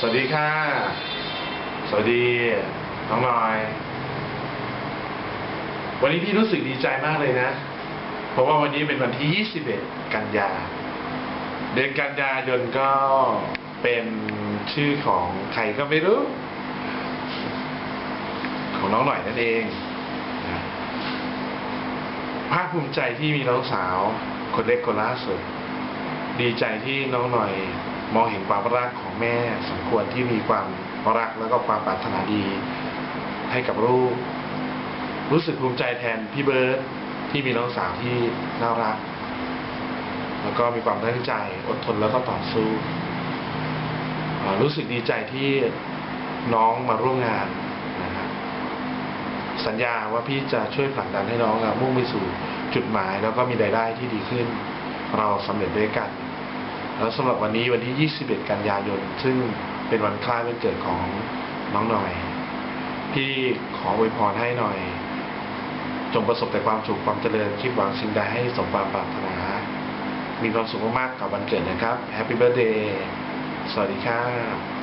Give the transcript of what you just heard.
สวัสดีค่ะ สวัสดีน้องหน่อย วันนี้พี่รู้สึกดีใจมากเลยนะ เพราะว่าวันนี้เป็นวันที่ 21 กันยา เดือนกันยายนก็เป็นชื่อของใครก็ไม่รู้ ของน้องหน่อยนั่นเองภาคภูมิใจที่มีน้องสาว คนเล็กคนล่าสุด ดีใจที่น้องหน่อย มองเห็นความรักของแม่สมควรที่มีความรักแล้วก็ความปรารถนาดี ให้กับลูก รู้สึกภูมิใจแทนพี่เบิร์ตที่มีน้องสาวที่น่ารัก แล้วก็มีความตั้งใจอดทนแล้วก็ต่อสู้ รู้สึกดีใจที่น้องมาร่วมงานนะฮะสัญญาว่าพี่จะช่วยผลักดันให้น้องมุ่งไปสู่จุดหมาย แล้วก็มีรายได้ที่ดีขึ้น เราสำเร็จด้วยกัน แล้วสำหรับวันนี้วันที่ 21 กันยายน ซึ่งเป็นวันคล้ายวันเกิดของน้องหน่อย พี่ขออวยพรให้หน่อย จงประสบแต่ความสุขความเจริญคิดหวังสิ่งใดให้สมความปรารถนา มีความสุขมากๆกับวันเกิดนะครับ Happy Birthday สวัสดีครับ